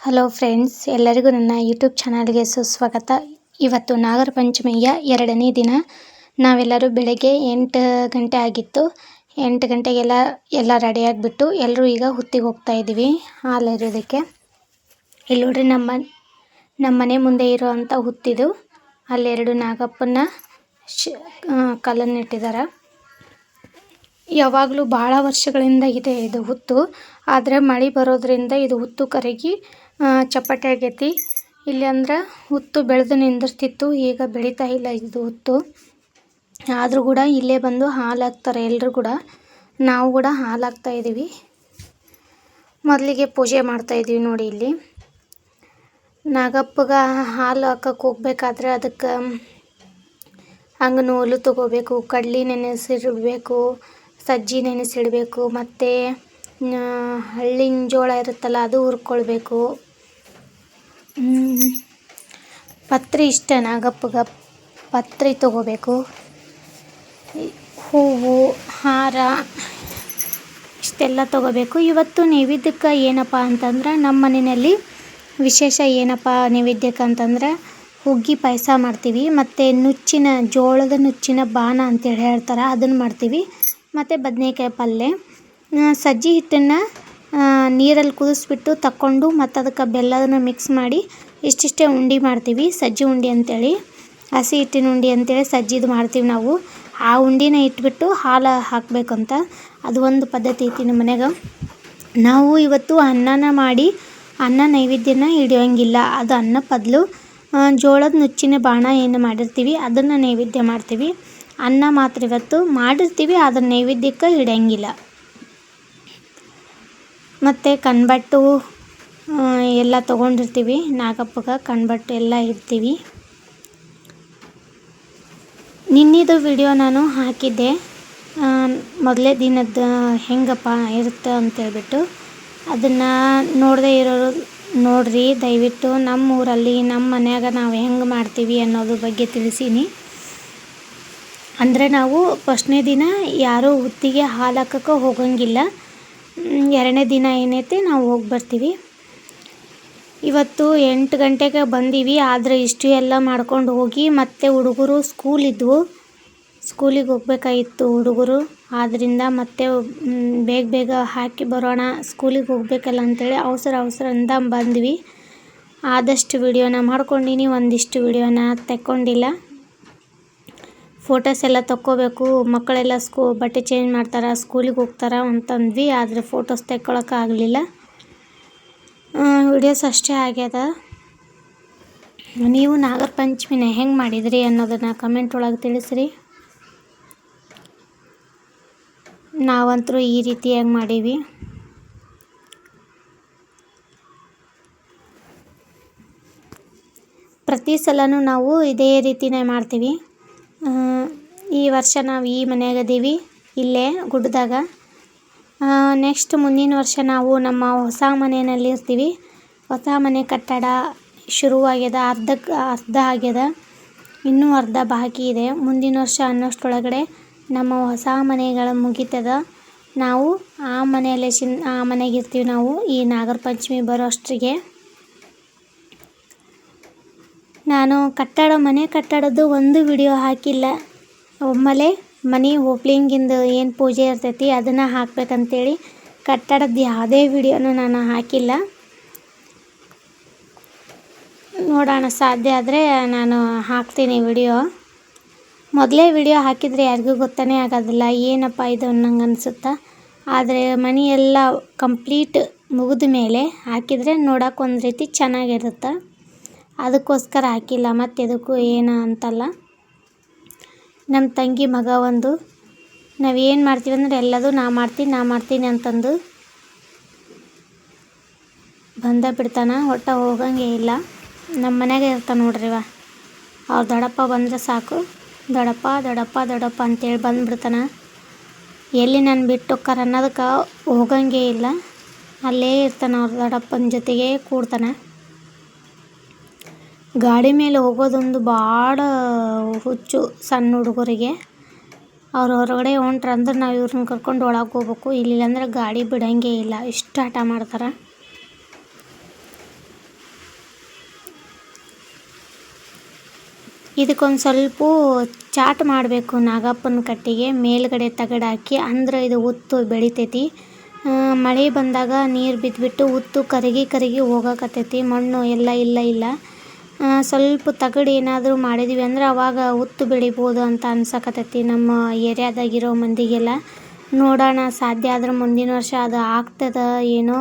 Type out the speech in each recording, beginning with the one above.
Hello friends, ಎಲ್ಲರಿಗೂ ನನ್ನ YouTube ಚಾನಲ್ಗೆ ಸುಸ್ವಾಗತ. ಇವತ್ತು ನಾಗರ ಪಂಚಮಿಯ ಎರಡನೇ ದಿನ. ನಾವೆಲ್ಲರೂ ಬೆಳಗ್ಗೆ ಎಂಟು ಗಂಟೆ ಆಗಿತ್ತು. ಎಂಟು ಗಂಟೆಗೆಲ್ಲ ಎಲ್ಲ ರೆಡಿ ಆಗಿಬಿಟ್ಟು ಎಲ್ಲರೂ ಈಗ ಹುತ್ತಿಗೆ ಹೋಗ್ತಾ ಇದ್ದೀವಿ. ಹಾಲು ಎರೆಯೋದಕ್ಕೆ ಇಲ್ಲಿ ನೋಡ್ರಿ ನಮ್ಮ ನಮ್ಮ ಮನೆ ಮುಂದೆ ಇರುವಂಥ ಹುತ್ತಿದು ಅಲ್ಲೆರಡು ನಾಗಪ್ಪನ ಶ್ ಕಲ್ಲನ್ನಿಟ್ಟಿದ್ದಾರೆ ಯಾವಾಗಲೂ ಭಾಳ ವರ್ಷಗಳಿಂದ ಇದೆ ಇದು ಹುತ್ತು. ಆದರೆ ಮಳೆ ಬರೋದರಿಂದ ಇದು ಹುತ್ತು ಕರಗಿ ಚಪ್ಪಟೆ ಆಗೈತಿ. ಇಲ್ಲಿ ಅಂದ್ರೆ ಹುತ್ತು ಬೆಳೆದು ನಿಂದಿರ್ತಿತ್ತು. ಈಗ ಬೆಳೀತಾ ಇಲ್ಲ ಇದು ಹುತ್ತು. ಆದರೂ ಕೂಡ ಇಲ್ಲೇ ಬಂದು ಹಾಲು ಹಾಕ್ತಾರೆ ಎಲ್ಲರೂ ಕೂಡ. ನಾವು ಕೂಡ ಹಾಲು ಹಾಕ್ತಾ ಇದ್ದೀವಿ ಮೊದಲಿಗೆ ಪೂಜೆ ಮಾಡ್ತಾ ಇದ್ದೀವಿ ನೋಡಿ ಇಲ್ಲಿ. ನಾಗಪ್ಪಗೆ ಹಾಲು ಹಾಕಕ್ಕೆ ಹೋಗ್ಬೇಕಾದ್ರೆ ಅದಕ್ಕೆ ಹಂಗೆ ನೂಲು ತಗೋಬೇಕು, ಕಡ್ಲಿ ನೆನೆಸಿಡಬೇಕು, ಸಜ್ಜಿ ನೆನೆಸಿಡಬೇಕು, ಮತ್ತು ಹಳ್ಳಿನ ಜೋಳ ಇರುತ್ತಲ್ಲ ಅದು ಹುರ್ಕೊಳ್ಬೇಕು. ಪತ್ರಿ ಇಷ್ಟ ಗಪ್ ಪತ್ರಿ ತಗೋಬೇಕು. ಹೂವು, ಹಾರ, ಇಷ್ಟೆಲ್ಲ ತಗೋಬೇಕು. ಇವತ್ತು ನೈವೇದ್ಯಕ್ಕೆ ಏನಪ್ಪ ಅಂತಂದ್ರೆ ನಮ್ಮ ಮನೆಯಲ್ಲಿ ವಿಶೇಷ ಏನಪ್ಪ ನೈವೇದ್ಯಕ್ಕೆ ಅಂತಂದ್ರೆ ಹುಗ್ಗಿ ಪಾಯಸ ಮಾಡ್ತೀವಿ, ಮತ್ತು ನುಚ್ಚಿನ, ಜೋಳದ ನುಚ್ಚಿನ ಬಾಣ ಅಂತೇಳಿ ಹೇಳ್ತಾರೆ, ಅದನ್ನು ಮಾಡ್ತೀವಿ. ಮತ್ತು ಬದನೆಕಾಯಿ ಪಲ್ಯ ಸಜ್ಜಿ ಹಿಟ್ಟನ್ನು ನೀರಲ್ಲಿ ಕುದಿಸ್ಬಿಟ್ಟು ತಕ್ಕೊಂಡು ಮತ್ತು ಅದಕ್ಕೆ ಬೆಲ್ಲವನ್ನು ಮಿಕ್ಸ್ ಮಾಡಿ ಇಷ್ಟಿಷ್ಟೇ ಉಂಡೆ ಮಾಡ್ತೀವಿ, ಸಜ್ಜಿ ಉಂಡೆ ಅಂತೇಳಿ. ಹಸಿ ಹಿಟ್ಟಿನ ಉಂಡೆ ಅಂತೇಳಿ ಸಜ್ಜಿದು ಮಾಡ್ತೀವಿ ನಾವು. ಆ ಉಂಡೆನ ಇಟ್ಬಿಟ್ಟು ಹಾಲು ಹಾಕಬೇಕಂತ. ಅದು ಒಂದು ಪದ್ಧತಿ ಐತಿ ನಮ್ಮ ಮನ್ಯಾಗ. ನಾವು ಇವತ್ತು ಅನ್ನನ ಮಾಡಿ ಅನ್ನ ನೈವೇದ್ಯನ ಹಿಡಿಯೋಂಗಿಲ್ಲ. ಅದು ಅನ್ನ ಬದಲು ಜೋಳದ ನುಚ್ಚಿನ ಬಾಣ ಏನು ಮಾಡಿರ್ತೀವಿ, ಅದನ್ನು ನೈವೇದ್ಯ ಮಾಡ್ತೀವಿ. ಅನ್ನ ಮಾತ್ರ ಇವತ್ತು ಮಾಡಿರ್ತೀವಿ, ಅದನ್ನು ನೈವೇದ್ಯಕ್ಕೆ ಹಿಡಿಯೋಂಗಿಲ್ಲ. ಮತ್ತು ಕಣ್ಬಟ್ಟು ಎಲ್ಲ ತೊಗೊಂಡಿರ್ತೀವಿ. ನಾಗಪ್ಪಗೆ ಕಣ್ಬಟ್ಟು ಎಲ್ಲ ಇರ್ತೀವಿ ನಿನ್ನಿದು ವಿಡಿಯೋ ನಾನು ಹಾಕಿದ್ದೆ. ಮೊದಲೇ ದಿನದ ಹೆಂಗಪ್ಪ ಇರುತ್ತೆ ಅಂತೇಳ್ಬಿಟ್ಟು. ಅದನ್ನು ನೋಡದೇ ಇರೋರು ನೋಡ್ರಿ. ದಯವಿಟ್ಟು ನಮ್ಮ ಊರಲ್ಲಿ ನಮ್ಮ ಮನ್ಯಾಗ ನಾವು ಹೆಂಗೆ ಮಾಡ್ತೀವಿ ಅನ್ನೋದ್ರ ಬಗ್ಗೆ ತಿಳಿಸೀನಿ. ಅಂದರೆ ನಾವು ಫಸ್ಟ್ನೇ ದಿನ ಯಾರೂ ಹುತ್ತಿಗೆ ಹಾಲು ಹಾಕಕ್ಕೆ ಹೋಗಂಗಿಲ್ಲ. ಎರಡನೇ ದಿನ ಏನೈತೆ, ನಾವು ಹೋಗಿ ಬರ್ತೀವಿ. ಇವತ್ತು ಎಂಟು ಗಂಟೆಗೆ ಬಂದೀವಿ, ಆದರೆ ಇಷ್ಟು ಎಲ್ಲ ಮಾಡ್ಕೊಂಡು ಹೋಗಿ, ಮತ್ತೆ ಹುಡುಗರು ಸ್ಕೂಲ್ ಇದ್ವು. ಸ್ಕೂಲಿಗೆ ಹೋಗ್ಬೇಕಾಗಿತ್ತು ಹುಡುಗರು ಆದ್ದರಿಂದ ಮತ್ತೆ ಬೇಗ ಬೇಗ ಹಾಕಿ ಬರೋಣ ಸ್ಕೂಲಿಗೆ ಹೋಗ್ಬೇಕಲ್ಲ ಅಂತೇಳಿ ಅವಸರ ಅವಸರದಿಂದ ಬಂದ್ವಿ. ಆದಷ್ಟು ವಿಡಿಯೋನ ಮಾಡ್ಕೊಂಡಿನಿ, ಒಂದಿಷ್ಟು ವಿಡಿಯೋನ ತೆಕ್ಕೊಂಡಿಲ್ಲ. ಫೋಟೋಸ್ ಎಲ್ಲ ತಕ್ಕೋಬೇಕು. ಮಕ್ಕಳೆಲ್ಲ ಸ್ಕೂ, ಬಟ್ಟೆ ಚೇಂಜ್ ಮಾಡ್ತಾರೆ ಸ್ಕೂಲಿಗೆ ಹೋಗ್ತಾರೆ ಅಂತಂದ್ವಿ, ಆದರೆ ಫೋಟೋಸ್ ತೆಕ್ಕೊಳಕ್ಕಾಗಲಿಲ್ಲ ವಿಡಿಯೋಸ್ ಅಷ್ಟೇ ಆಗ್ಯದ. ನೀವು ನಾಗರ ಪಂಚಮಿನ ಹೆಂಗೆ ಮಾಡಿದ್ರಿ ಅನ್ನೋದನ್ನು ಕಮೆಂಟ್ ಒಳಗೆ ತಿಳಿಸ್ರಿ. ನಾವಂತರೂ ಈ ರೀತಿಯಾಗಿ ಮಾಡೀವಿ. ಪ್ರತಿ ಸಲನೂ ನಾವು ಇದೇ ರೀತಿನೇ ಮಾಡ್ತೀವಿ. ಈ ವರ್ಷ ನಾವು ಈ ಮನೆಯಾಗ ಅದೀವಿ ಇಲ್ಲೇ ಗುಡ್ಡದಾಗ. ನೆಕ್ಸ್ಟ್ ಮುಂದಿನ ವರ್ಷ ನಾವು ನಮ್ಮ ಹೊಸ ಮನೆಯಲ್ಲಿ ಇರ್ತೀವಿ. ಹೊಸ ಮನೆ ಕಟ್ಟಡ ಶುರುವಾಗ್ಯದ ಅರ್ಧಕ್ಕೆ ಅರ್ಧ ಆಗ್ಯದ. ಇನ್ನೂ ಅರ್ಧ ಬಾಕಿ ಇದೆ. ಮುಂದಿನ ವರ್ಷ ಅನ್ನೋಷ್ಟರೊಳಗಡೆ ನಮ್ಮ ಹೊಸ ಮನೆಗಳ ಮುಗಿತದ. ನಾವು ಆ ಮನೆಯಲ್ಲೇ ಶಿನ್ ಆ ಮನೆಗೆ ಇರ್ತೀವಿ ನಾವು. ಈ ನಾಗರ ಪಂಚಮಿ ಬರೋ ಅಷ್ಟರಿಗೆ ನಾನು ಕಟ್ಟಡ, ಮನೆ ಕಟ್ಟಡದ್ದು ಒಂದು ವಿಡಿಯೋ ಹಾಕಿಲ್ಲ. ಒಮ್ಮೆಲೆ ಮನೆ ಓಪ್ಲಿಂಗಿಂದು ಏನು ಪೂಜೆ ಇರ್ತೈತಿ ಅದನ್ನು ಹಾಕ್ಬೇಕಂತೇಳಿ ಕಟ್ಟಡದ ಯಾವುದೇ ವಿಡಿಯೋನು ನಾನು ಹಾಕಿಲ್ಲ. ನೋಡೋಣ, ಸಾಧ್ಯ ಆದರೆ ನಾನು ಹಾಕ್ತೀನಿ ವಿಡಿಯೋ ಮೊದಲೇ ವಿಡಿಯೋ ಹಾಕಿದರೆ ಯಾರಿಗೂ ಗೊತ್ತನೇ ಆಗೋದಿಲ್ಲ, ಏನಪ್ಪ ಇದು ಅನ್ನಂಗೆ ಅನಿಸುತ್ತಾ? ಆದರೆ ಮನೆ ಎಲ್ಲ ಕಂಪ್ಲೀಟ್ ಮುಗಿದ ಮೇಲೆ ಹಾಕಿದರೆ ನೋಡೋಕೆ ಒಂದು ರೀತಿ ಚೆನ್ನಾಗಿರುತ್ತೆ? ಅದಕ್ಕೋಸ್ಕರ ಹಾಕಿಲ್ಲ, ಮತ್ತು ಎದಕ್ಕೂ ಏನು ಅಂತಲ್ಲ. ನಮ್ಮ ತಂಗಿ ಮಗ ಒಂದು, ನಾವು ಏನು ಮಾಡ್ತೀವಿ ಅಂದ್ರೆ ಎಲ್ಲದೂ ನಾ ಮಾಡ್ತೀನಿ ನಾ ಮಾಡ್ತೀನಿ ಅಂತಂದು ಬಂದ ಬಿಡ್ತಾನ. ಒಟ್ಟು ಹೋಗಂಗೆ ಇಲ್ಲ. ನಮ್ಮ ಮನೆಯಾಗೆ ಇರ್ತಾನೆ ನೋಡ್ರಿವ ಅವ್ರ ದೊಡಪ್ಪ ಬಂದರೆ ಸಾಕು. ದೊಡಪ್ಪ ದೊಡಪ್ಪ ದೊಡ್ಡಪ್ಪ ಅಂತೇಳಿ ಬಂದುಬಿಡ್ತಾನ ಎಲ್ಲಿ ನಾನು ಬಿಟ್ಟು ಹೋಕ್ಕಾರ ಅನ್ನೋದಕ್ಕೆ ಹೋಗಂಗೆ ಇಲ್ಲ. ಅಲ್ಲೇ ಇರ್ತಾನೆ ಅವ್ರ ದೊಡಪ್ಪನ ಜೊತೆಗೆ ಕೂಡ್ತಾನೆ. ಗಾಡಿ ಮೇಲೆ ಹೋಗೋದೊಂದು ಭಾಳ ಹುಚ್ಚು ಸಣ್ಣ ಹುಡುಗರಿಗೆ. ಅವ್ರು ಹೊರಗಡೆ ಹೊಂಟ್ರಂದ್ರೆ ನಾವು ಇವ್ರನ್ನ ಕರ್ಕೊಂಡು ಒಳಗೆ ಹೋಗ್ಬೇಕು. ಇಲ್ಲಿಲ್ಲಂದ್ರೆ ಗಾಡಿ ಬಿಡೋಂಗೆ ಇಲ್ಲ. ಇಷ್ಟು ಹಠ ಮಾಡ್ತಾರೆ. ಇದಕ್ಕೊಂದು ಸ್ವಲ್ಪ ಚಾಟ್ ಮಾಡಬೇಕು ನಾಗಪ್ಪನ ಕಟ್ಟಿಗೆ. ಮೇಲ್ಗಡೆ ತಗಡಾಕಿ ಅಂದ್ರೆ ಇದು ಉತ್ತು ಬೆಳಿತೈತಿ. ಮಳೆ ಬಂದಾಗ ನೀರು ಬಿದ್ದುಬಿಟ್ಟು ಉತ್ತು ಕರಗಿ ಕರಗಿ ಹೋಗಕತ್ತೈತಿ. ಮಣ್ಣು ಎಲ್ಲ ಇಲ್ಲ ಇಲ್ಲ. ಸ್ವಲ್ಪ ತಗಡು ಏನಾದರೂ ಮಾಡಿದ್ವಿ ಅಂದ್ರೆ ಅವಾಗ ಉತ್ತು ಬೆಳಿಬೋದು ಅಂತ ಅನ್ಸಕತ್ತೈತಿ ನಮ್ಮ ಏರಿಯಾದಾಗಿರೋ ಮಂದಿಗೆಲ್ಲ. ನೋಡೋಣ, ಸಾಧ್ಯ ಆದ್ರೆ ಮುಂದಿನ ವರ್ಷ ಅದು ಆಗ್ತದ ಏನೋ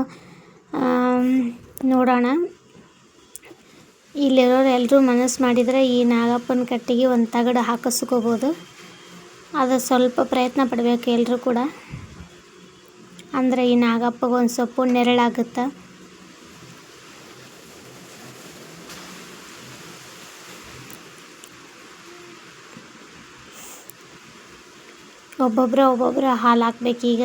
ನೋಡೋಣ. ಇಲ್ಲಿರೋರು ಎಲ್ಲರೂ ಮನಸ್ಸು ಮಾಡಿದರೆ ಈ ನಾಗಪ್ಪನ ಕಟ್ಟಿಗೆ ಒಂದು ತಗಡು ಹಾಕಿಸ್ಕೋಬೋದು. ಅದು ಸ್ವಲ್ಪ ಪ್ರಯತ್ನ ಪಡಬೇಕು ಎಲ್ಲರೂ ಕೂಡ. ಅಂದರೆ ಈ ನಾಗಪ್ಪಗೆ ಒಂದು ಸೊಪ್ಪು ನೆರಳಾಗುತ್ತೆ? ಒಬ್ಬೊಬ್ಬರ ಒಬ್ಬೊಬ್ಬರ ಹಾಲು ಹಾಕ್ಬೇಕೀಗ.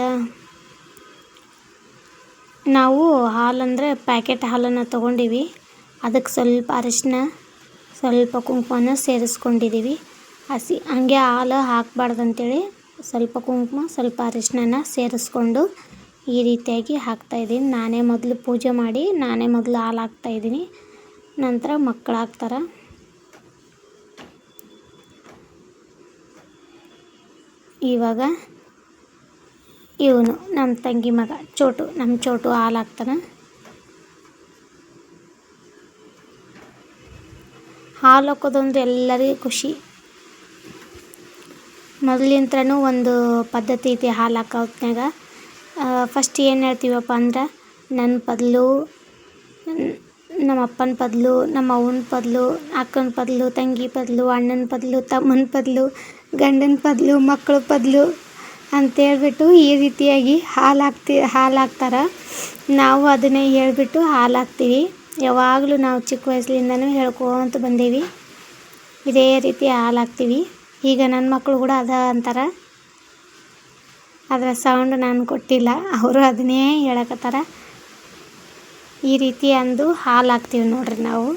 ನಾವು ಹಾಲಂದರೆ ಪ್ಯಾಕೆಟ್ ಹಾಲನ್ನು ತೊಗೊಂಡಿವಿ. ಅದಕ್ಕೆ ಸ್ವಲ್ಪ ಅರಿಶಿನ ಸ್ವಲ್ಪ ಕುಂಕುಮನ ಸೇರಿಸ್ಕೊಂಡಿದ್ದೀವಿ ಹಸಿ, ಹಂಗೆ ಹಾಲು ಹಾಕಬಾರ್ದು ಅಂತೇಳಿ ಸ್ವಲ್ಪ ಕುಂಕುಮ, ಸ್ವಲ್ಪ ಅರಿಶಿನ ಸೇರಿಸ್ಕೊಂಡು ಈ ರೀತಿಯಾಗಿ ಹಾಕ್ತಾಯಿದ್ದೀನಿ ನಾನೇ ಮೊದಲು ಪೂಜೆ ಮಾಡಿ ನಾನೇ ಮೊದಲು ಹಾಲು ಹಾಕ್ತಾಯಿದ್ದೀನಿ ನಂತರ ಮಕ್ಕಳು ಹಾಕ್ತಾರೆ ಇವಾಗ ಇವನು ನಮ್ಮ ತಂಗಿ ಮಗ, ಚೋಟು, ನಮ್ಮ ಚೋಟು ಹಾಲು ಹಾಕ್ತಾನೆ. ಹಾಲು ಹಾಕೋದಂದ್ರೆ ಎಲ್ಲರಿಗೂ ಖುಷಿ. ಮೊದಲಿಂತ್ರನೂ ಒಂದು ಪದ್ಧತಿ ಐತಿ ಹಾಲು ಹಾಕೋ ಹೊತ್ನ್ಯಾಗ ಫಸ್ಟ್ ಏನು ಹೇಳ್ತೀವಪ್ಪ ಅಂದ್ರೆ ನನ್ನ ಪದ್ಲು, ನಮ್ಮ ಅಪ್ಪನ ಪದ್ಲು, ನಮ್ಮ ಅವ್ವನ ಪದ್ಲು, ಅಕ್ಕನ ಪದ್ಲು, ತಂಗಿ ಪದ್ಲು, ಅಣ್ಣನ ಪದ್ಲು, ತಮ್ಮನ ಪದ್ಲು ಗಂಡನ ಪದ್ಲು, ಮಕ್ಕಳ ಪದ್ಲು ಅಂತೇಳ್ಬಿಟ್ಟು ಈ ರೀತಿಯಾಗಿ ಹಾಲು ಹಾಕ್ತಿ ಹಾಲು ಹಾಕ್ತಾರೆ ನಾವು ಅದನ್ನೇ ಹೇಳ್ಬಿಟ್ಟು ಹಾಲು ಹಾಕ್ತೀವಿ ಯಾವಾಗಲೂ ನಾವು ಚಿಕ್ಕ ವಯಸ್ಸಿನಿಂದನೂ ಹೇಳ್ಕೊತ ಬಂದೀವಿ. ಇದೇ ರೀತಿ ಹಾಲು ಹಾಕ್ತೀವಿ ಈಗ ನನ್ನ ಮಕ್ಕಳು ಕೂಡ ಅದ ಅಂತಾರೆ. ಅದರ ಸೌಂಡ್ ನಾನು ಕೊಟ್ಟಿಲ್ಲ. ಅವರು ಅದನ್ನೇ ಹೇಳಕತ್ತಾರ. ಈ ರೀತಿ ಅಂದು ಹಾಲು ಹಾಕ್ತೀವಿ ನೋಡ್ರಿ ನಾವು.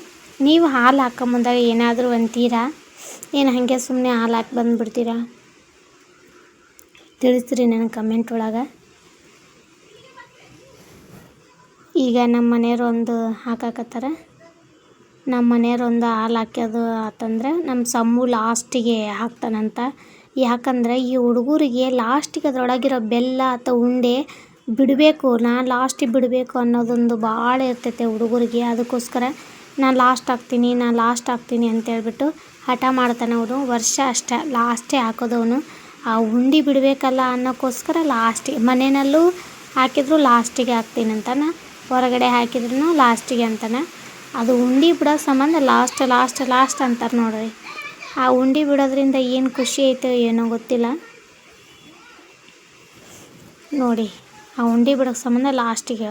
ನೀವು ಹಾಲು ಹಾಕೊಂಬಂದಾಗ ಏನಾದರೂ ಅಂತೀರಾ? ಏನು ಹಾಗೆ ಸುಮ್ಮನೆ ಹಾಲು ಹಾಕಿ ಬಂದುಬಿಡ್ತೀರಾ? ತಿಳಿಸ್ರಿ ನನಗೆ ಕಮೆಂಟ್ ಒಳಗೆ. ಈಗ ನಮ್ಮ ಮನೆಯವ್ರು ಒಂದು ಹಾಕಾಕತ್ತಾರ. ನಮ್ಮ ಮನೆಯವ್ರು ಒಂದು ಹಾಲು ಹಾಕ್ಯೋದು ಆತಂದ್ರೆ ನಮ್ಮ ಸಮ್ಮು ಲಾಸ್ಟಿಗೆ ಹಾಕ್ತಾನಂತ. ಯಾಕಂದ್ರೆ ಈ ಹುಡುಗರಿಗೆ ಲಾಸ್ಟಿಗೆ ಅದರೊಳಗಿರೋ ಬೆಲ್ಲ ಅಥವಾ ಉಂಡೆ ಬಿಡಬೇಕು, ನಾನು ಲಾಸ್ಟಿಗೆ ಬಿಡಬೇಕು ಅನ್ನೋದೊಂದು ಭಾಳ ಇರ್ತೈತೆ ಹುಡುಗರಿಗೆ. ಅದಕ್ಕೋಸ್ಕರ ನಾನು ಲಾಸ್ಟ್ ಹಾಕ್ತೀನಿ ನಾನು ಲಾಸ್ಟ್ ಹಾಕ್ತೀನಿ ಅಂತೇಳ್ಬಿಟ್ಟು ಹಠ ಮಾಡ್ತಾನೆ ಅವನು. ವರ್ಷ ಅಷ್ಟೇ ಲಾಸ್ಟೇ ಹಾಕೋದವನು. ಆ ಉಂಡೆ ಬಿಡಬೇಕಲ್ಲ ಅನ್ನೋಕ್ಕೋಸ್ಕರ ಲಾಸ್ಟಿಗೆ ಮನೆಯಲ್ಲೂ ಹಾಕಿದ್ರು ಲಾಸ್ಟಿಗೆ ಹಾಕ್ತೀನಿ ಅಂತಾನೆ. ಹೊರಗಡೆ ಹಾಕಿದ್ರು ಲಾಸ್ಟಿಗೆ ಅಂತಾನೆ. ಅದು ಉಂಡೆ ಬಿಡೋ ಸಂಬಂಧ ಲಾಸ್ಟ್ ಲಾಸ್ಟ್ ಲಾಸ್ಟ್ ಅಂತಾರೆ ನೋಡ್ರಿ. ಆ ಉಂಡೆ ಬಿಡೋದ್ರಿಂದ ಏನು ಖುಷಿ ಐತೋ ಏನೋ ಗೊತ್ತಿಲ್ಲ. ನೋಡಿ, ಆ ಉಂಡೆ ಬಿಡೋಕ್ಕೆ ಸಂಬಂಧ ಲಾಸ್ಟಿಗೆ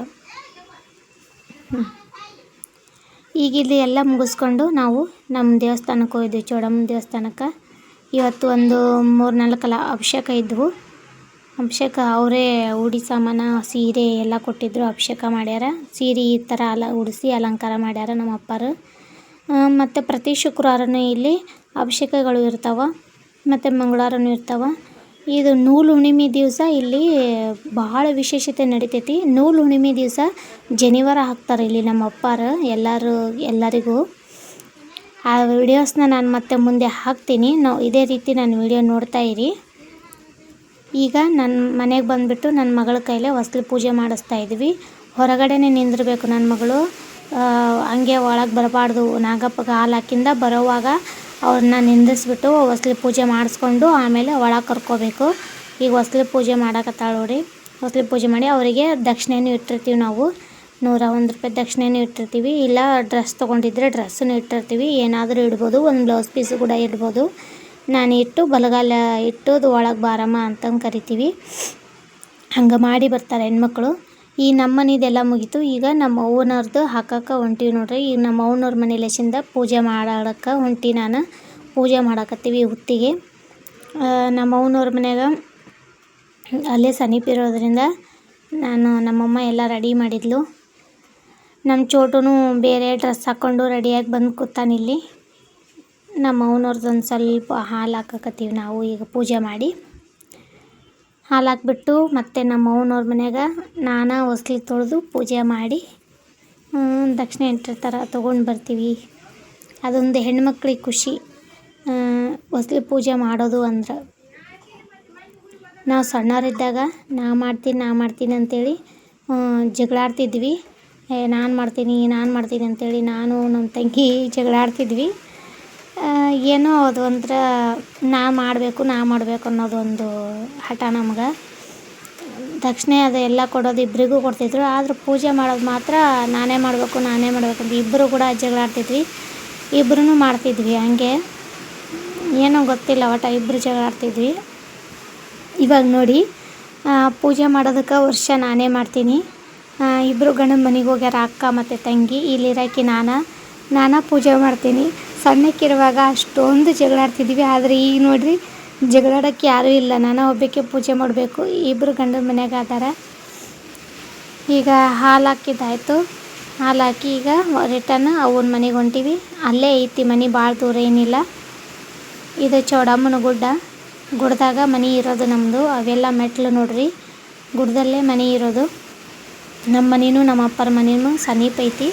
ಹ್ಞೂ ಈಗ ಇಲ್ಲಿ ಎಲ್ಲ ಮುಗಿಸ್ಕೊಂಡು ನಾವು ನಮ್ಮ ದೇವಸ್ಥಾನಕ್ಕೆ ಹೋಗಿದ್ವಿ ಚೋಡಮ್ಮ ದೇವಸ್ಥಾನಕ್ಕೆ ಇವತ್ತು ಒಂದು ಮೂರು ನಾಲ್ಕಲ್ಲ ಅಭಿಷೇಕ ಇದ್ದವು ಅಭಿಷೇಕ ಅವರೇ ಉಡಿ ಸಾಮಾನು, ಸೀರೆ ಎಲ್ಲ ಕೊಟ್ಟಿದ್ದರು ಅಭಿಷೇಕ ಮಾಡ್ಯಾರ. ಸೀರೆ ಈ ಥರ ಅಲ ಉಡಿಸಿ ಅಲಂಕಾರ ಮಾಡ್ಯಾರ ನಮ್ಮ ಅಪ್ಪಾರು. ಮತ್ತು ಪ್ರತಿ ಶುಕ್ರವಾರನೂ ಇಲ್ಲಿ ಅಭಿಷೇಕಗಳು ಇರ್ತಾವೆ, ಮತ್ತು ಮಂಗಳವಾರನೂ ಇರ್ತಾವೆ. ಇದು ನೂಲು ಹುಣ್ಣಿಮೆ ದಿವಸ ಇಲ್ಲಿ ಬಹಳ ವಿಶೇಷತೆ ನಡಿತೈತಿ. ನೂಲು ಹುಣ್ಣಿಮೆ ದಿವಸ ಜನಿವಾರ ಹಾಕ್ತಾರೆ ಇಲ್ಲಿ ನಮ್ಮ ಅಪ್ಪಾರ, ಎಲ್ಲರೂ, ಎಲ್ಲರಿಗೂ. ಆ ವಿಡಿಯೋಸ್ನ ನಾನು ಮತ್ತೆ ಮುಂದೆ ಹಾಕ್ತೀನಿ. ನಾವು ಇದೇ ರೀತಿ ನಾನು ವಿಡಿಯೋ ನೋಡ್ತಾ ಇರಿ. ಈಗ ನನ್ನ ಮನೆಗೆ ಬಂದುಬಿಟ್ಟು ನನ್ನ ಮಗಳ ಕೈಲೇ ಹೊಸ್ಲು ಪೂಜೆ ಮಾಡಿಸ್ತಾ ಇದ್ವಿ. ಹೊರಗಡೆನೆ ನಿಂದಿರಬೇಕು ನನ್ನ ಮಗಳು. ಹಂಗೆ ಒಳಗೆ ಬರಬಾರ್ದು. ನಾಗಪ್ಪಗೆ ಹಾಲು ಹಾಕಿಂದ ಬರೋವಾಗ ಅವ್ರನ್ನ ನಿಂದಿಸ್ಬಿಟ್ಟು ಹೊಸ್ಲಿ ಪೂಜೆ ಮಾಡಿಸ್ಕೊಂಡು ಆಮೇಲೆ ಒಳಗೆ ಕರ್ಕೋಬೇಕು. ಈಗ ಹೊಸ್ಲಿ ಪೂಜೆ ಮಾಡಕತ್ತಾಳೆ ನೋಡಿ ಹೊಸ್ಲಿ ಪೂಜೆ ಮಾಡಿ ಅವರಿಗೆ ದಕ್ಷಿಣೆನೂ ಇಟ್ಟಿರ್ತೀವಿ ನಾವು. ನೂರ ಒಂದು ರೂಪಾಯಿ ದಕ್ಷಿಣೆನೂ ಇಟ್ಟಿರ್ತೀವಿ. ಇಲ್ಲ ಡ್ರೆಸ್ ತೊಗೊಂಡಿದ್ರೆ ಡ್ರೆಸ್ಸನ್ನು ಇಟ್ಟಿರ್ತೀವಿ. ಏನಾದರೂ ಇಡ್ಬೋದು. ಒಂದು ಬ್ಲೌಸ್ ಪೀಸು ಕೂಡ ಇಡ್ಬೋದು. ನಾನು ಇಟ್ಟು ಬಲಗಾಲ ಇಟ್ಟು ಅದು ಒಳಗೆ ಬಾರಮ್ಮ ಅಂತಂದು ಕರಿತೀವಿ. ಹಂಗೆ ಮಾಡಿ ಬರ್ತಾರೆ ಹೆಣ್ಮಕ್ಳು. ಈ ನಮ್ಮ ಮನೆದೆಲ್ಲ ಮುಗೀತು. ಈಗ ನಮ್ಮ ಅವ್ವನವ್ರದ್ದು ಹಾಕಕ್ಕೆ ಹೊಂಟೀವಿ ನೋಡ್ರಿ. ಈಗ ನಮ್ಮ ಅವ್ನವ್ರ ಮನೆ ಲೆಸಿಂದ ಪೂಜೆ ಮಾಡಕ್ಕೆ ಹೊಂಟಿ ನಾನು ಪೂಜೆ ಮಾಡಕತ್ತೀವಿ ಹುತ್ತಿಗೆ ನಮ್ಮ ಅವ್ನವ್ರ ಮನೆಯಾಗ ಅಲ್ಲೇ ಸಮೀಪ ಇರೋದ್ರಿಂದ ನಾನು ನಮ್ಮಮ್ಮ ಎಲ್ಲ ರೆಡಿ ಮಾಡಿದ್ಲು. ನಮ್ಮ ಚೋಟುನು ಬೇರೆ ಡ್ರೆಸ್ ಹಾಕ್ಕೊಂಡು ರೆಡಿಯಾಗಿ ಬಂದು ಕೂತಾನಿಲ್ಲಿ ನಮ್ಮ ಅವ್ನವ್ರದ್ದು ಒಂದು ಸ್ವಲ್ಪ ಹಾಲು ಹಾಕಕತ್ತೀವಿ ನಾವು ಈಗ ಪೂಜೆ ಮಾಡಿ. ಹಾಲು ಹಾಕ್ಬಿಟ್ಟು ಮತ್ತು ನಮ್ಮ ಅವ್ವನವ್ರ ಮನೆಯಾಗ ನಾನು ಒಸ್ಲಿ ತೊಳೆದು ಪೂಜೆ ಮಾಡಿ ದಕ್ಷಿಣ ದಕ್ಷಿಣೆ ಥರ ತೊಗೊಂಡು ಬರ್ತೀವಿ. ಅದೊಂದು ಹೆಣ್ಮಕ್ಳಿಗೆ ಖುಷಿ. ಹೊಸ್ಲಿ ಪೂಜೆ ಮಾಡೋದು ಅಂದ್ರೆ. ನಾವು ಸಣ್ಣವರಿದ್ದಾಗ ನಾ ಮಾಡ್ತೀನಿ ನಾ ಮಾಡ್ತೀನಿ ಅಂತೇಳಿ ಜಗಳಾಡ್ತಿದ್ವಿ. ಏ, ನಾನು ಮಾಡ್ತೀನಿ ನಾನು ಮಾಡ್ತೀನಿ ಅಂತೇಳಿ ನಾನು ನಮ್ಮ ತಂಗಿ ಜಗಳ ಆಡ್ತಿದ್ವಿ ಏನೋ ಅದು ಒಂಥರ ನಾ ಮಾಡಬೇಕು ನಾ ಮಾಡಬೇಕು ಅನ್ನೋದು ಒಂದು ಹಠ ನಮ್ಗೆ. ದಕ್ಷಿಣೆ ಅದು ಎಲ್ಲ ಕೊಡೋದು ಇಬ್ಬರಿಗೂ ಕೊಡ್ತಿದ್ರು. ಆದ್ರೆ ಪೂಜೆ ಮಾಡೋದು ಮಾತ್ರ ನಾನೇ ಮಾಡಬೇಕು ನಾನೇ ಮಾಡಬೇಕು ಅಂತ ಇಬ್ಬರು ಕೂಡ ಜಗಳ ಆಡ್ತಿದ್ವಿ ಇಬ್ಬರೂ ಮಾಡ್ತಿದ್ವಿ ಹಂಗೆ. ಏನೋ ಗೊತ್ತಿಲ್ಲ ಒಟ್ಟು ಇಬ್ಬರು ಜಗಳ ಆಡ್ತಿದ್ವಿ ಇವಾಗ ನೋಡಿ ಪೂಜೆ ಮಾಡೋದಕ್ಕೆ ವರ್ಷ ನಾನೇ ಮಾಡ್ತೀನಿ. ಇಬ್ಬರು ಗಂಡನ ಮನೆಗೆ ಹೋಗ್ಯಾರ ಅಕ್ಕ ಮತ್ತು ತಂಗಿ ಇಲ್ಲಿರಾಕಿ ನಾನು. ನಾನು ಪೂಜೆ ಮಾಡ್ತೀನಿ. ಸಣ್ಣಕ್ಕಿರುವಾಗ ಅಷ್ಟೊಂದು ಜಗಳಾಡ್ತಿದ್ವಿ ಆದರೆ ಈಗ ನೋಡಿರಿ ಜಗಳಾಡೋಕ್ಕೆ ಯಾರೂ ಇಲ್ಲ. ನಾನು ಒಬ್ಬಕ್ಕೆ ಪೂಜೆ ಮಾಡಬೇಕು. ಇಬ್ಬರು ಗಂಡನ ಮನ್ಯಾಗ ಅದಾರ. ಈಗ ಹಾಲು ಹಾಕಿದ್ದಾಯಿತು. ಹಾಲು ಹಾಕಿ ಈಗ ರಿಟರ್ನ್ ಅವನ ಮನೆಗೆ ಹೊಂಟೀವಿ. ಅಲ್ಲೇ ಐತಿ ಮನೆ ಭಾಳ ದೂರ ಏನಿಲ್ಲ. ಇದು ಚೌಡಮ್ಮನ ಗುಡ್ಡ. ಗುಡ್ಡದಾಗ ಮನೆ ಇರೋದು ನಮ್ಮದು ಅವೆಲ್ಲ ಮೆಟ್ಲು ನೋಡ್ರಿ. ಗುಡ್ಡದಲ್ಲೇ ಮನೆ ಇರೋದು. ನಮ್ಮ ಮನೆಯೂ ನಮ್ಮ ಅಪ್ಪರ ಮನೇನು ಸಮೀಪ ಐತಿ.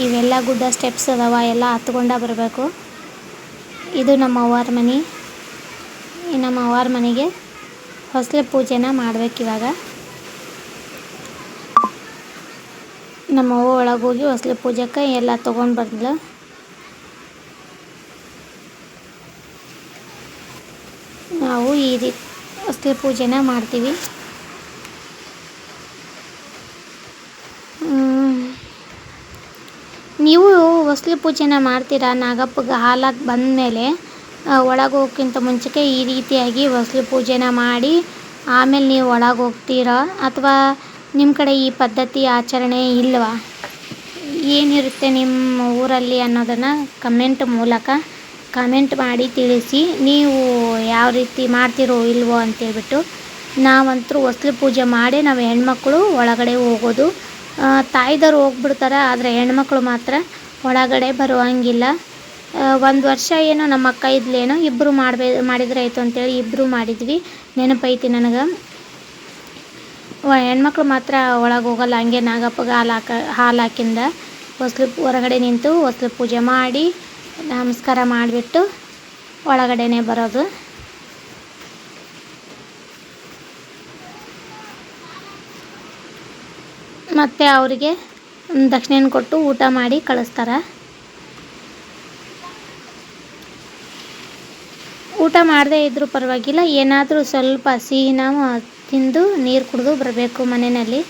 ಇವೆಲ್ಲ ಗುಡ್ಡ ಸ್ಟೆಪ್ಸ್ ಅದಾವ, ಎಲ್ಲ ಹತ್ಕೊಂಡ ಬರಬೇಕು. ಇದು ನಮ್ಮ ಅವ್ವಾರ ಮನೆ. ನಮ್ಮ ಅವ್ವಾರ ಮನೆಗೆ ಹೊಸಲೆ ಪೂಜೆನ ಮಾಡಬೇಕಿವಾಗ ನಮ್ಮ ಅವ್ವ ಒಳಗೋಗಿ ಹೋಗಿ ಹೊಸಲೆ ಪೂಜೆಕ್ಕೆ ಎಲ್ಲ ತೊಗೊಂಡು ಬಂದ್ಲು. ನಾವು ಈ ರೀತಿ ಹೊಸ್ಲಿ ಪೂಜೆನ ಮಾಡ್ತೀವಿ. ನೀವು ಹೊಸ್ಲು ಪೂಜೆನ ಮಾಡ್ತೀರಾ? ನಾಗಪ್ಪಗೆ ಹಾಲಾಗಿ ಬಂದಮೇಲೆ ಒಳಗೆ ಹೋಗೋಕ್ಕಿಂತ ಮುಂಚೆಗೆ ಈ ರೀತಿಯಾಗಿ ಹೊಸ್ಲಿ ಪೂಜೆನ ಮಾಡಿ, ಆಮೇಲೆ ನೀವು ಒಳಗೆ ಹೋಗ್ತೀರಾ ಅಥವಾ ನಿಮ್ಮ ಕಡೆ ಈ ಪದ್ಧತಿ, ಆಚರಣೆ ಇಲ್ಲವಾ ಏನಿರುತ್ತೆ ನಿಮ್ಮ ಊರಲ್ಲಿ ಅನ್ನೋದನ್ನು ಕಮೆಂಟ್ ಮೂಲಕ ಕಮೆಂಟ್ ಮಾಡಿ ತಿಳಿಸಿ, ನೀವು ಯಾವ ರೀತಿ ಮಾಡ್ತೀರೋ ಇಲ್ವೋ ಅಂತೇಳ್ಬಿಟ್ಟು, ನಾವಂತೂ ಹೊಸ್ಲು ಪೂಜೆ ಮಾಡಿ ನಾವು ಹೆಣ್ಮಕ್ಳು ಒಳಗಡೆ ಹೋಗೋದು ತಾಯ್ದವ್ರು ಹೋಗ್ಬಿಡ್ತಾರೆ, ಆದರೆ ಹೆಣ್ಮಕ್ಳು ಮಾತ್ರ ಒಳಗಡೆ ಬರುವಂಗಿಲ್ಲ. ಒಂದು ವರ್ಷ ಏನೋ ನಮ್ಮ ಅಕ್ಕ ಇದ್ಲೇನೋ ಇಬ್ಬರು ಮಾಡಬೇ, ಮಾಡಿದ್ರೆ ಆಯಿತು ಅಂತೇಳಿ ಇಬ್ಬರು ಮಾಡಿದ್ವಿ. ನೆನಪೈತಿ ನನಗೆ. ಹೆಣ್ಮಕ್ಳು ಮಾತ್ರ ಒಳಗೆ ಹೋಗಲ್ಲ, ಹಂಗೆ ನಾಗಪ್ಪಗೆ ಹಾಲು ಹಾಕ, ಹಾಲು ಹಾಕಿಂದ ಹೊಸ್ಲು ಹೊರಗಡೆ ನಿಂತು ಹೊಸ್ಲು ಪೂಜೆ ಮಾಡಿ, ನಮಸ್ಕಾರ ಮಾಡಿಬಿಟ್ಟು ಒಳಗಡೆನೆ ಬರೋದು. ಮತ್ತು ಅವರಿಗೆ ದಕ್ಷಿಣೆಯನ್ನು ಕೊಟ್ಟು ಊಟ ಮಾಡಿ ಕಳಿಸ್ತಾರೆ. ಊಟ ಮಾಡದೇ ಇದ್ದರೂ ಪರವಾಗಿಲ್ಲ, ಏನಾದರೂ ಸ್ವಲ್ಪ ಸಿಹಿನ ತಿಂದು ನೀರು ಕುಡಿದು ಬರಬೇಕು ಮನೆಯಲ್ಲಿ.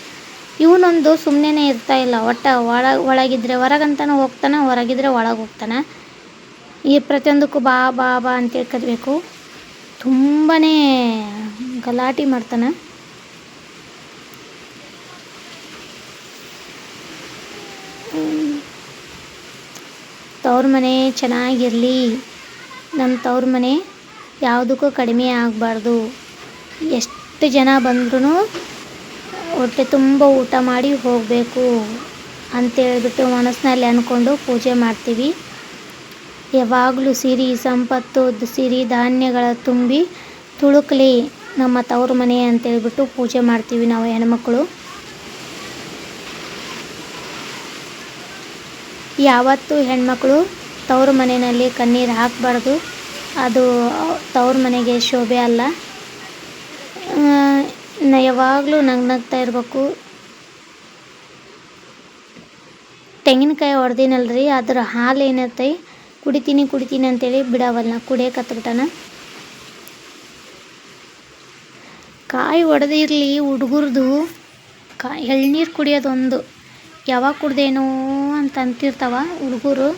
ಇವನೊಂದು ಸುಮ್ಮನೆ ಇರ್ತಾ ಇಲ್ಲ, ಒಟ್ಟು ಒಳ ಒಳಗಿದ್ರೆ ಹೊರಗಂತನೂ ಹೋಗ್ತಾನೆ, ಹೊರಗಿದ್ರೆ ಒಳಗೆ ಹೋಗ್ತಾನೆ. ಈ ಪ್ರತಿಯೊಂದಕ್ಕೂ ಬಾ ಬಾ ಬಾ ಅಂತೇಳಿ ಕರಿಬೇಕು ತುಂಬಾ ಗಲಾಟೆ ಮಾಡ್ತಾನೆ. ತವ್ರ ಮನೆ ಚೆನ್ನಾಗಿರಲಿ. ನಮ್ಮ ತವ್ರ ಮನೆ ಯಾವುದಕ್ಕೂ ಕಡಿಮೆ ಆಗಬಾರ್ದು. ಎಷ್ಟು ಜನ ಬಂದ್ರೂ ಹೊಟ್ಟೆ ತುಂಬ ಊಟ ಮಾಡಿ ಹೋಗಬೇಕು ಅಂತೇಳ್ಬಿಟ್ಟು ಮನಸ್ಸಿನಲ್ಲಿ ಅಂದ್ಕೊಂಡು ಪೂಜೆ ಮಾಡ್ತೀವಿ. ಯಾವಾಗಲೂ ಸಿರಿ, ಸಂಪತ್ತು, ಸಿರಿ ಧಾನ್ಯಗಳ ತುಂಬಿ ತುಳುಕಲಿ ನಮ್ಮ ತವ್ರ ಮನೆ ಅಂತೇಳ್ಬಿಟ್ಟು ಪೂಜೆ ಮಾಡ್ತೀವಿ ನಾವು ಹೆಣ್ಮಕ್ಳು. ಯಾವತ್ತೂ ಹೆಣ್ಮಕ್ಳು ತವ್ರ ಮನೆಯಲ್ಲಿ ಕಣ್ಣೀರು ಹಾಕಬಾರ್ದು. ಅದು ತವ್ರ ಮನೆಗೆ ಶೋಭೆ ಅಲ್ಲ. ಯಾವಾಗಲೂ ನಗ್ ನಗ್ತಾ ಇರಬೇಕು. ತೆಂಗಿನಕಾಯಿ ಹೊಡೆದಿನಲ್ರಿ, ಅದ್ರ ಹಾಲು ಏನೈತಿ? ಕುಡಿತೀನಿ ಕುಡಿತೀನಿ ಅಂತೇಳಿ ಬಿಡವಲ್ಲ ಹತ್ಬಿಟ್ಟಾನ ಕಾಯಿ ಒಡೆದಿರಲಿ ಹುಡುಗರ್ದು, ಕಾ ಎಳ್ನೀರು ಕುಡಿಯೋದೊಂದು. ಯಾವಾಗ ಕುಡ್ದೇನೋ ಅಂತ ಅಂತಿರ್ತಾವ ಹುಡುಗರು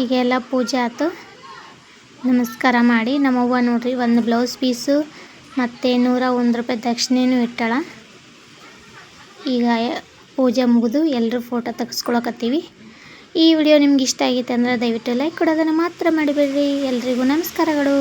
ಈಗೆಲ್ಲ ಪೂಜೆ ಆಯ್ತು ನಮಸ್ಕಾರ ಮಾಡಿ. ನಮ್ಮವ್ವ ನೋಡ್ರಿ, ಒಂದು ಬ್ಲೌಸ್ ಪೀಸು, ಮತ್ತು ನೂರ ಒಂದು ರೂಪಾಯಿ ದಕ್ಷಿಣೆನೂ ಇಟ್ಟಾಳ. ಈಗ ಪೂಜೆ ಮುಗಿದು ಎಲ್ಲರೂ ಫೋಟೋ ತೆಗೆಸ್ಕೊಳಕತ್ತೀವಿ. ಈ ವಿಡಿಯೋ ನಿಮ್ಗೆ ಇಷ್ಟ ಆಗಿತ್ತು ಅಂದರೆ ದಯವಿಟ್ಟು ಲೈಕ್ ಕೊಡೋದನ್ನು ಮಾತ್ರ ಮಾಡಿಬೇಡ್ರಿ ಎಲ್ರಿಗೂ ನಮಸ್ಕಾರಗಳು.